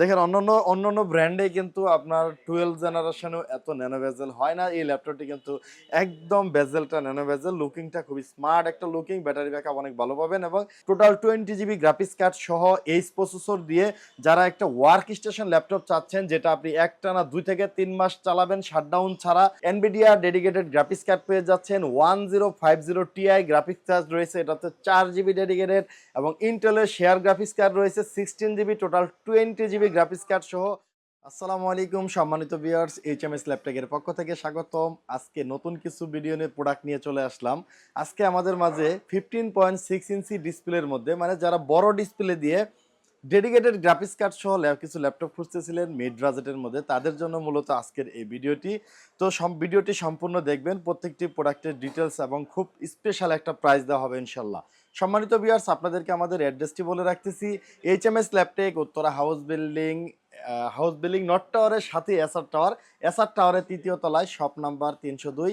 দেখেন অন্যান্য অন্যান্য ব্র্যান্ডে কিন্তু আপনার টুয়েলভ জেনারেশনেও এত ন্যানো বেজেল হয় না। এই ল্যাপটপটি কিন্তু একদম বেজেলটা ন্যানো বেজেল লুকিংটা খুবই স্মার্ট একটা লুকিং ব্যাটারি ব্যাকআপ অনেক ভালো পাবেন এবং total twenty GB graphics card সহ এইচ প্রসেসর দিয়ে যারা একটা ওয়ার্ক স্টেশন ল্যাপটপ চাচ্ছেন, যেটা আপনি একটানা দুই থেকে তিন মাস চালাবেন শাটডাউন ছাড়া এনবিডিআ ডেডিকেটেড গ্রাফিক্স কার্ড পেয়ে যাচ্ছেন। One zero five zero TI graphics card রয়েছে, এটাতে চার জিবি ডেডিকেটেড এবং ইন্টেলের শেয়ার গ্রাফিক্স কার্ড রয়েছে sixteen GB total twenty GB graphics card সহ। আসসালামু আলাইকুম, সম্মানিত ভিউয়ার্স এইচ এম এস ল্যাপটপের পক্ষ থেকে স্বাগতম। আজকে নতুন কিছু ভিডিও নিয়ে প্রোডাক্ট নিয়ে চলে আসলাম। আজকে আমাদের মাঝে ফিফটিন পয়েন্ট সিক্স ইঞ্চি ডিসপ্লের মধ্যে মানে যারা বড় ডিসপ্লে দিয়ে ডেডিকেটেড গ্রাফিক্স কার্ড সহ কিছু ল্যাপটপ খুঁজতেছিলেন মিড বাজেটের মধ্যে, তাদের জন্য মূলত আজকের এই ভিডিওটি তো সব ভিডিওটি সম্পূর্ণ দেখবেন, প্রত্যেকটি প্রোডাক্টের ডিটেলস এবং খুব স্পেশাল একটা প্রাইস দেওয়া হবে ইনশাল্লাহ। সম্মানিত ভিউয়ার্স আপনাদেরকে আমাদের অ্যাড্রেসটি বলে রাখতেছি H M S Laptech Uttara house building house building not টাওয়ারের সাথে এসআর টাওয়ার এসআর টাওয়ারের তৃতীয় তলায় শপ নাম্বার তিনশো দুই,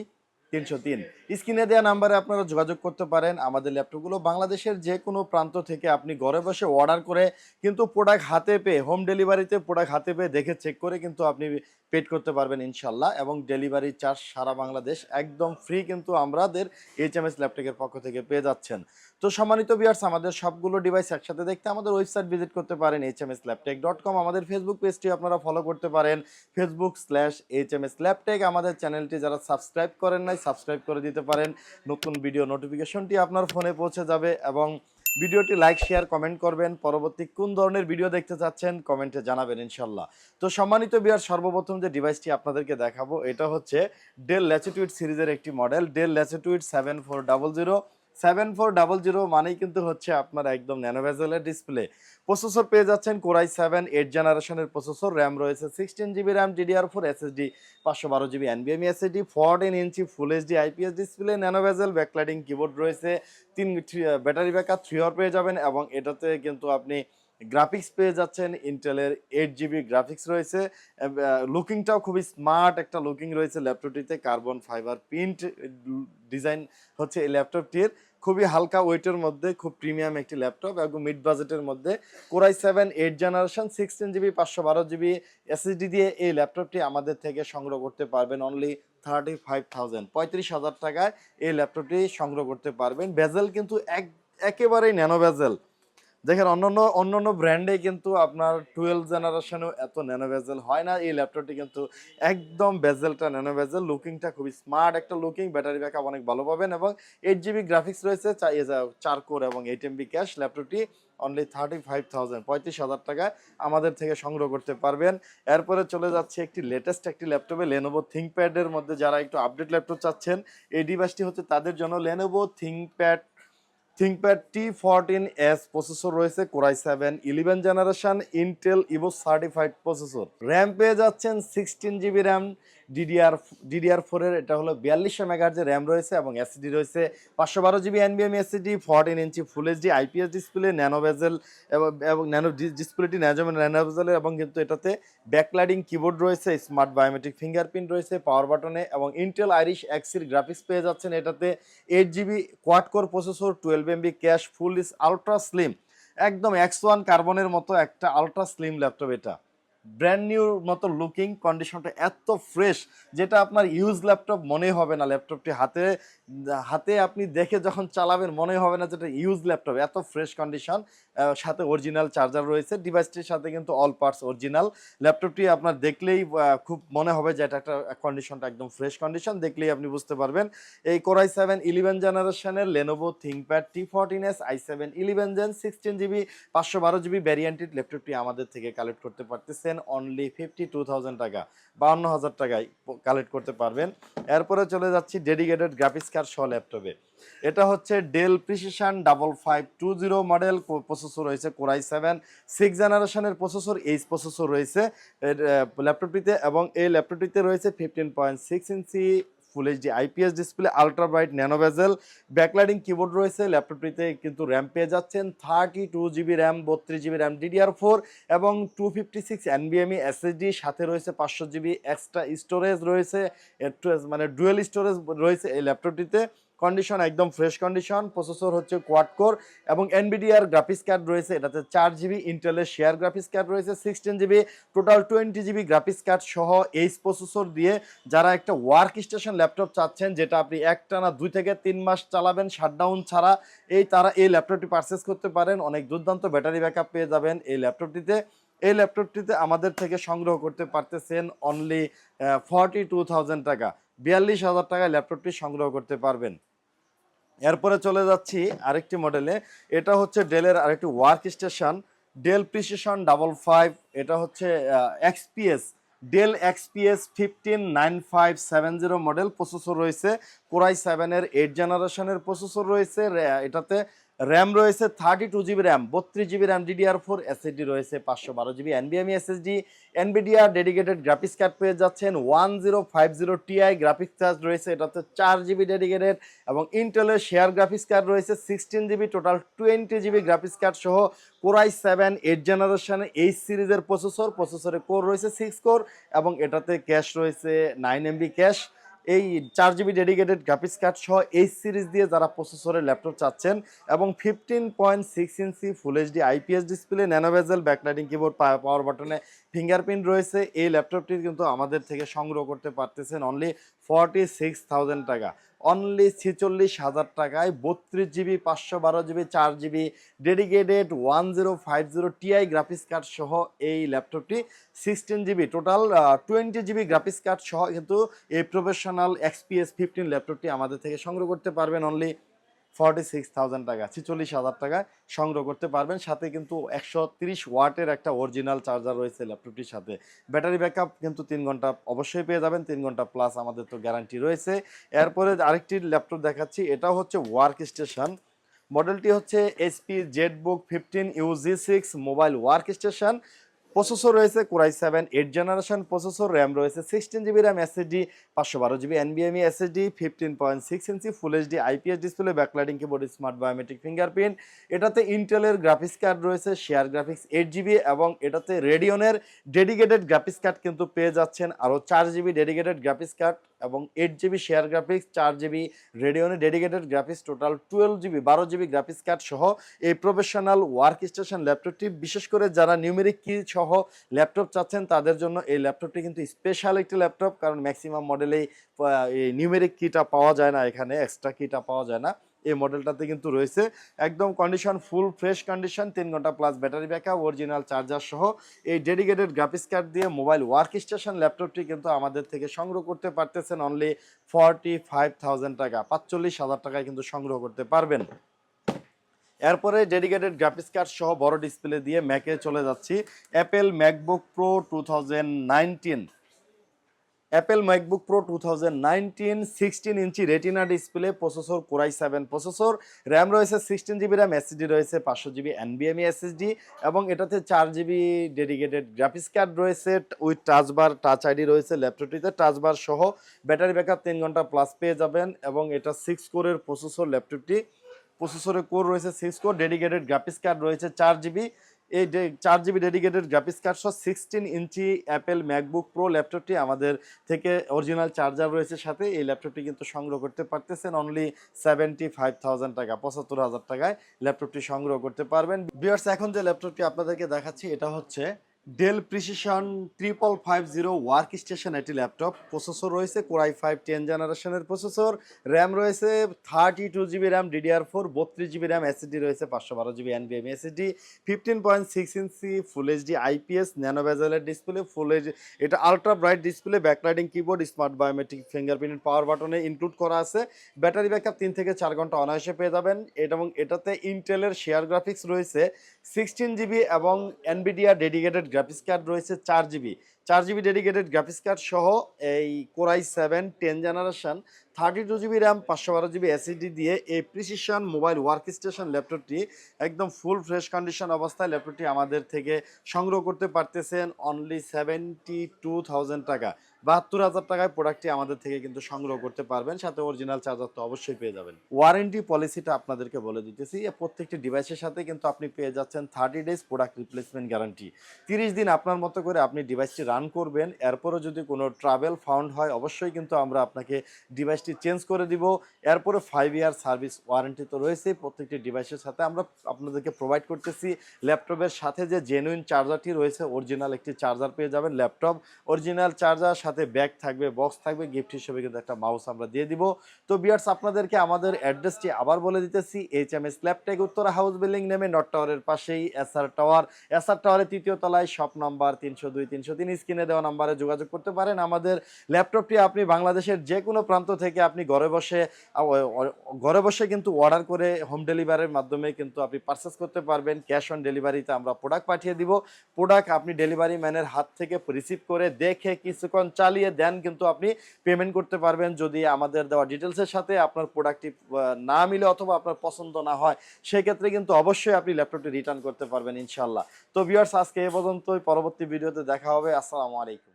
তিনশো তিন। স্ক্রিনে দেওয়া নাম্বারে আপনারা যোগাযোগ করতে পারেন। আমাদের ল্যাপটপগুলো বাংলাদেশের যে কোনো প্রান্ত থেকে আপনি ঘরে বসে অর্ডার করে কিন্তু প্রোডাক্ট হাতে পেয়ে হোম ডেলিভারিতে প্রোডাক্ট হাতে পেয়ে দেখে চেক করে কিন্তু আপনি পেড করতে পারবেন ইনশাল্লাহ এবং ডেলিভারি চার্জ সারা বাংলাদেশ। একদম ফ্রি কিন্তু আমাদের এইচ এম এস ল্যাপটপের পক্ষ থেকে পেয়ে যাচ্ছেন। তো সম্মানিত বিয়ার্স আমাদের সবগুলো ডিভাইস একসাথে দেখতে আমাদের ওয়েবসাইট ভিজিট করতে পারেন H M S Laptech dot com আমাদের ফেসবুক পেজটি আপনারা ফলো করতে পারেন। Facebook slash H M S Laptech আমাদের চ্যানেলটি যারা সাবস্ক্রাইব করেন নাই সাবস্ক্রাইব করে দিতে পারেন। নতুন ভিডিও নোটিফিকেশনটি আপনার ফোনে পৌঁছে যাবে এবং ভিডিওটি লাইক, শেয়ার, কমেন্ট করবেন। পরবর্তী কোন ধরনের ভিডিও দেখতে চাচ্ছেন, কমেন্টে জানাবেন ইনশাল্লাহ। তো সম্মানিত বিয়ার সর্বপ্রথম যে ডিভাইসটি আপনাদেরকে দেখাবো, এটা হচ্ছে ডেল ল্যাচিটুইড সিরিজের একটি model Dell Latitude seven four double zero seven four double zero মানেই কিন্তু হচ্ছে আপনার একদম ন্যানোভেজেলের ডিসপ্লে প্রসেসর পেয়ে যাচ্ছেন কোরাই সেভেন এইট জেনারেশনের প্রসেসর র্যাম রয়েছে sixteen GB RAM DDR four SSD পাঁচশো বারো GB এনবিএমই SSD fourteen inch full HD IPS display nano bezel backlighting keyboard রয়েছে, তিন ব্যাটারি ব্যাকআপ থ্রি হওয়ার পেয়ে যাবেন এবং এটাতে কিন্তু আপনি গ্রাফিক্স পেয়ে যাচ্ছেন ইন্টেলের এইট জিবি গ্রাফিক্স রয়েছে লুকিংটাও খুবই স্মার্ট একটা লুকিং রয়েছে ল্যাপটপটিতে কার্বন ফাইবার প্রিন্ট ডিজাইন হচ্ছে এই ল্যাপটপটির খুবই হালকা ওয়েটের মধ্যে, খুব প্রিমিয়াম একটি ল্যাপটপ এবং মিড বাজেটের মধ্যে। Core i seven eight generation sixteen GB পাঁচশো বারো জিবি এসএসডি দিয়ে এই ল্যাপটপটি আমাদের থেকে সংগ্রহ করতে পারবেন অনলি থার্টি ফাইভ থাউজেন্ড পঁয়ত্রিশ হাজার টাকায় এই ল্যাপটপটি সংগ্রহ করতে পারবেন। বেজেল কিন্তু এক, একেবারেই ন্যানো বেজেল দেখেন অন্যান্য অন্যান্য ব্র্যান্ডে কিন্তু আপনার টুয়েলভ জেনারেশনেও এত ন্যানো বেজেল হয় না। এই ল্যাপটপটি কিন্তু একদম বেজেলটা ন্যানো বেজেল লুকিংটা খুবই স্মার্ট একটা লুকিং ব্যাটারি ব্যাকআপ অনেক ভালো পাবেন এবং এইট জিবি গ্রাফিক্স রয়েছে চার কোর এবং এইট এমবি ক্যাশ ল্যাপটপটি অনলি থার্টি ফাইভ থাউজেন্ড পঁয়ত্রিশ হাজার টাকায় আমাদের থেকে সংগ্রহ করতে পারবেন। এরপরে চলে যাচ্ছে একটি লেটেস্ট একটি ল্যাপটপে লেনোভো থিঙ্কপ্যাডের মধ্যে যারা একটু আপডেট ল্যাপটপ চাচ্ছেন, এই ডিভাইসটি হচ্ছে তাদের জন্য Lenovo ThinkPad ThinkPad T fourteen S processor রয়েছে core i seven eleven generation Intel Evo certified processor RAM পেয়ে যাচ্ছেন sixteen GB RAM DDR DDR ফোরের এটা হলো বিয়াল্লিশশো মেগাহার্জের র্যাম রয়েছে এবং এসডি রয়েছে। পাঁচশো বারো GB এনবিএম SD fourteen inch full HD IPS display nano bezel এবং ন্যানো ডিসপ্লেটি ন্যানো ন্যানো বেজেলের এবং কিন্তু এটাতে ব্যাকলাইডিং কিবোর্ড রয়েছে স্মার্ট বায়োমেট্রিক ফিঙ্গারপ্রিন্ট রয়েছে পাওয়ার বাটনে এবং ইন্টেল আইরিশ এক্সির গ্রাফিক্স পেয়ে যাচ্ছেন এটাতে। Eight GB quad core processor twelve MB cache full is ultra slim একদম এক্স ওয়ান কার্বনের মতো একটা আলট্রা স্লিম ল্যাপটপ এটা। ব্র্যান্ড নিউর মতো লুকিং কন্ডিশনটা এত ফ্রেশ যেটা আপনার ইউজ ল্যাপটপ মনে হবে না। ল্যাপটপটি হাতে হাতে আপনি দেখে যখন চালাবেন মনে হবে না যেটা ইউজ ল্যাপটপ এত ফ্রেশ কন্ডিশন সাথে অরিজিনাল চার্জার রয়েছে ডিভাইসটির সাথে কিন্তু অল পার্টস অরিজিনাল ল্যাপটপটি আপনার দেখলেই খুব মনে হবে যে এটা একটা কন্ডিশনটা একদম ফ্রেশ কন্ডিশন দেখলেই আপনি বুঝতে পারবেন। এই কোরাই সেভেন ইলেভেন জেনারেশনের Lenovo ThinkPad T fourteen S I seven eleven gen sixteen GB পাঁচশো বারো জিবি ভ্যারিয়েন্টেড ল্যাপটপটি আমাদের থেকে কালেক্ট করতে পারতেছেন অনলি ফিফটি টু থাউজেন্ড টাকা, বাউন্ন হাজার টাকায় কালেক্ট করতে পারবেন। এরপরে চলে যাচ্ছি ডেডিকেটেড গ্রাফিক্স কার্ড সহ ল্যাপটপে এটা হচ্ছে Dell Precision double five two zero model processor রয়েছে কোরাই সেভেন সিক্স জেনারেশনের প্রসেসর এইচ প্রসেসর রয়েছে। ল্যাপটপটিতে এবং এই ল্যাপটপটিতে রয়েছে fifteen point six inch full HD IPS display ultra bright nano bezel backlighting keyboard রয়েছে ল্যাপটপটিতে কিন্তু র্যাম পেয়ে যাচ্ছেন থার্টি টু জিবি র্যাম বত্রিশ জিবি র্যাম ডিডিআর ফোর এবং টু ফিফটি সিক্স এনবিএমই এসএসডি সাথে রয়েছে পাঁচশো জিবি এক্সট্রা স্টোরেজ রয়েছে মানে ডুয়েল স্টোরেজ রয়েছে এই ল্যাপটপটিতে কন্ডিশন একদম ফ্রেশ কন্ডিশন প্রসেসর হচ্ছে কোয়াড কোর এবং এনবিডিআর গ্রাফিক্স কার্ড রয়েছে, এটাতে চার জিবি ইন্টেলের শেয়ার গ্রাফিক্স কার্ড রয়েছে sixteen GB total twenty GB graphics card সহ এইচ প্রসেসর দিয়ে যারা একটা ওয়ার্ক স্টেশন ল্যাপটপ চাচ্ছেন, যেটা আপনি একটানা দুই থেকে তিন মাস চালাবেন শাটডাউন ছাড়া, এই তারা এই ল্যাপটপটি পারচেস করতে পারেন, অনেক দুর্দান্ত ব্যাটারি ব্যাকআপ পেয়ে যাবেন এই ল্যাপটপটিতে এই ল্যাপটপটিতে আমাদের থেকে সংগ্রহ করতে পারতেছেন অনলি ফর্টি টু টাকা, বিয়াল্লিশ হাজার টাকায় ল্যাপটপটি সংগ্রহ করতে পারবেন। এরপরে চলে যাচ্ছি আরেকটি মডেলে এটা হচ্ছে ডেলের আরেকটি work station Dell Precision double five এটা হচ্ছে XPS Dell XPS fifteen nine five seven zero model processor রয়েছে। কোরাই সেভেনের এইট জেনারেশনের প্রসেসর রয়েছে। এটাতে র্যাম রয়েছে থার্টি টু জিবি র্যাম বত্রিশ GB RAM DDR four SSD রয়েছে পাঁচশো বারো GB এনবিএমই SSD Nvidia dedicated graphics card পেয়ে যাচ্ছেন one zero five zero TI graphics card রয়েছে এটাতে চার জিবি ডেডিকেটেড এবং ইন্টেলের শেয়ার গ্রাফিক্স কার্ড রয়েছে sixteen GB total twenty GB graphics card সহ কোরাই সেভেন এইট জেনারেশনের এইচ সিরিজের প্রসেসর প্রসেসরে কোর রয়েছে সিক্স কোর এবং এটাতে ক্যাশ রয়েছে নাইন এমবি ক্যাশ এই চার জিবি ডেডিকেটেড গ্রাফিক্স কার্ড সহ এই সিরিজ দিয়ে যারা প্রসেসরের ল্যাপটপ চাচ্ছেন এবং fifteen point six inch full HD IPS display nano bezel backlighting keyboard power বাটনে ফিঙ্গারপ্রিন্ট রয়েছে, এই ল্যাপটপটি কিন্তু আমাদের থেকে সংগ্রহ করতে পারতেছেন অনলি ফর্টি সিক্স থাউজেন্ড টাকা। অনলি ছেচল্লিশ হাজার টাকায় বত্রিশ জিবি, পাঁচশো বারো জিবি, চার GB dedicated one zero five zero TI graphics card সহ এই ল্যাপটপটি sixteen GB total twenty GB graphics card সহ কিন্তু এই প্রফেশনাল এক্সপিএস ফিফটিন ল্যাপটপটি আমাদের থেকে সংগ্রহ করতে পারবেন অনলি ফর্টি সিক্স থাউজেন্ড টাকা, ছিচল্লিশ হাজার টাকায় সংগ্রহ করতে পারবেন। সাথে কিন্তু একশো তিরিশ ওয়াটের একটা অরিজিনাল চার্জার রয়েছে ল্যাপটপটির সাথে। ব্যাটারি ব্যাকআপ কিন্তু তিন ঘণ্টা অবশ্যই পেয়ে যাবেন, তিন ঘণ্টা প্লাস আমাদের তো গ্যারান্টি রয়েছে। এরপরে আরেকটি ল্যাপটপ দেখাচ্ছি এটা হচ্ছে ওয়ার্ক স্টেশন মডেলটি হচ্ছে SP ZBook fifteen U G six mobile work station processor রয়েছে core i seven eight generation processor RAM রয়েছে সিক্সটিন জিবি র্যাম এসএসডি পাঁচশো বারো GB এনবিএমই SSD fifteen point six inch full HD IPS display backlighting keyboard smart biometric fingerprint এটাতে ইন্টেলের graphics card রয়েছে share graphics eight GB এবং এটাতে রেডিয়নের dedicated graphics card কিন্তু পেয়ে যাচ্ছেন। আরও চার জিবি ডেডিকেটেড গ্রাফিক্স কার্ড এবং এইট জিবি শেয়ার গ্রাফিক্স চার GB রেডিওনে dedicated graphics total twelve GB বারো জিবি গ্রাফিক্স কার্ড সহ এই প্রফেশনাল ওয়ার্ক স্টেশন ল্যাপটপটি বিশেষ করে যারা নিউমেরিক কি সহ ল্যাপটপ চাচ্ছেন, তাদের জন্য এই ল্যাপটপটি কিন্তু স্পেশাল একটি ল্যাপটপ কারণ ম্যাক্সিমাম মডেলেই নিউমেরিক কিটা পাওয়া যায় না, এখানে এক্সট্রা কিটা পাওয়া যায় না। এই মডেলটাতে কিন্তু রয়েছে। একদম কন্ডিশন ফুল ফ্রেশ কন্ডিশন তিন ঘণ্টা plus battery backup original charger সহ। এই ডেডিকেটেড গ্রাফিক্স কার্ড দিয়ে মোবাইল ওয়ার্ক স্টেশন ল্যাপটপটি কিন্তু আমাদের থেকে সংগ্রহ করতে পারতেছেন অনলি ফর্টি ফাইভ টাকা। পাঁচচল্লিশ হাজার টাকায় কিন্তু সংগ্রহ করতে পারবেন। এরপরে ডেডিকেটেড গ্রাফিক্স কার্ড সহ বড় ডিসপ্লে দিয়ে ম্যাকে চলে যাচ্ছি। Apple MacBook Pro two thousand nineteen Apple MacBook Pro two thousand nineteen sixteen inch retina display processor core i seven processor RAM রয়েছে সিক্সটিন জিবি র্যাম এসএসডি রয়েছে পাঁচশো জিবি এনবিএমই এসএসডি এবং এটাতে চার জিবি ডেডিকেটেড গ্রাফিক্স কার্ড রয়েছে with touch bar touch ID রয়েছে ল্যাপটপটিতে টাচবার সহ ব্যাটারি ব্যাকআপ তিন ঘণ্টা প্লাস পেয়ে যাবেন এবং এটা সিক্স কোরের প্রসেসর ল্যাপটপটি প্রসেসরে কোর রয়েছে six core dedicated graphics card রয়েছে চার জিবি এই চার জিবি ডেডিকেটেড গ্রাফিক্স কার্ড সহ sixteen inch Apple MacBook Pro ল্যাপটপটি আমাদের থেকে অরিজিনাল চার্জার রয়েছে সাথে। এই ল্যাপটপটি কিন্তু সংগ্রহ করতে পারতেছেন অনলি সেভেন্টি ফাইভ থাউজেন্ড টাকা, পঁচাত্তর হাজার টাকায় ল্যাপটপটি সংগ্রহ করতে পারবেন। বিয়ার্স এখন যে ল্যাপটপটি আপনাদেরকে দেখাচ্ছি, এটা হচ্ছে Dell Precision triple five zero work station একটি ল্যাপটপ প্রসেসর রয়েছে কোরাই ফাইভ টেন জেনারেশনের প্রসেসর র্যাম রয়েছে thirty two GB RAM DDR four বত্রিশ জিবি র্যাম এসএসডি রয়েছে, পাঁচশো বারো GB এনবিএম SSD fifteen point six inch full HD IPS nano বেজেলের display full H এটা ultra bright display backlighting keyboard smart biometric fingerprint power বাটনে include করা আছে। Battery backup তিন থেকে চার ঘণ্টা অনায়াসে পেয়ে যাবেন এটা এবং এটাতে ইন্টেলের শেয়ার গ্রাফিক্স রয়েছে সিক্সটিন জিবি এবং এনবিডিয়া ডেডিকেটেড গ্রাফিক্স কার্ড রয়েছে চার জিবি চার জিবি ডেডিকেটেড গ্রাফিক্স কার্ড সহ এই core i seven ten generation thirty two GB RAM পাঁচশো বারো জিবি এসিডি দিয়ে এই প্রিসিশন মোবাইল ওয়ার্ক স্টেশন ল্যাপটপটি একদম ফুল ফ্রেশ কন্ডিশন অবস্থায় ল্যাপটপটি আমাদের থেকে সংগ্রহ করতে পারতেছেন অনলি সেভেন্টি টু থাউজেন্ড টাকা। বাহাত্তর হাজার টাকায় প্রোডাক্টটি আমাদের থেকে কিন্তু সংগ্রহ করতে পারবেন। সাথে অরিজিনাল চার্জার তো অবশ্যই পেয়ে যাবেন। ওয়ারেন্টি পলিসিটা আপনাদেরকে বলে দিতেছি প্রত্যেকটি ডিভাইসের সাথে কিন্তু আপনি পেয়ে যাচ্ছেন thirty days product replacement guarantee তিরিশ দিন আপনার মতো করে আপনি ডিভাইসটি রান করবেন, এরপরও যদি কোনো ট্রাভেল ফাউন্ড হয়, অবশ্যই কিন্তু আমরা আপনাকে ডিভাইসটি চেঞ্জ করে দিব। এরপরে ফাইভ ইয়ার সার্ভিস ওয়ারেন্টি তো রয়েছে, প্রত্যেকটি ডিভাইসের সাথে আমরা আপনাদেরকে প্রোভাইড করতেছি। ল্যাপটপের সাথে যে জেনুইন চার্জারটি রয়েছে অরিজিনাল একটি চার্জার পেয়ে যাবেন। ল্যাপটপ অরিজিনাল চার্জার সাথে ব্যাগ থাকবে, বক্স থাকবে গিফট হিসেবে কিন্তু একটা মাউস আমরা দিয়ে দিব। তো বিয়ার্স আপনাদেরকে আমাদের অ্যাড্রেসটি আবার বলে দিতেছি H M S Laptech Uttara house building নেমে নট টাওয়ারের পাশেই এসআর টাওয়ার এসআর টাওয়ারের তৃতীয় তলায় শপ নাম্বার তিনশো দুই, তিনশো তিন, স্ক্রিনে দেওয়া নাম্বারে যোগাযোগ করতে পারেন। আমাদের ল্যাপটপটি আপনি বাংলাদেশের যে কোনো প্রান্ত থেকে আপনি ঘরে বসে ঘরে বসে কিন্তু অর্ডার করে হোম ডেলিভারির মাধ্যমে কিন্তু আপনি পারচেস করতে পারবেন। ক্যাশ অন ডেলিভারিতে আমরা প্রোডাক্ট পাঠিয়ে দিব। প্রোডাক্ট আপনি ডেলিভারি ম্যানের হাত থেকে রিসিভ করে দেখে কিছুক্ষণ চালিয়ে দেন, কিন্তু আপনি পেমেন্ট করতে পারবেন যদি আমাদের দেওয়া ডিটেলসের সাথে আপনার প্রোডাক্টটি না মিলে অথবা আপনার পছন্দ না হয়, সেক্ষেত্রে কিন্তু অবশ্যই আপনি ল্যাপটপটি রিটার্ন করতে পারবেন ইনশাল্লাহ তো ভিউয়ার্স আজকে এ পর্যন্তই। পরবর্তী ভিডিওতে দেখা হবে। আসসালামু আলাইকুম।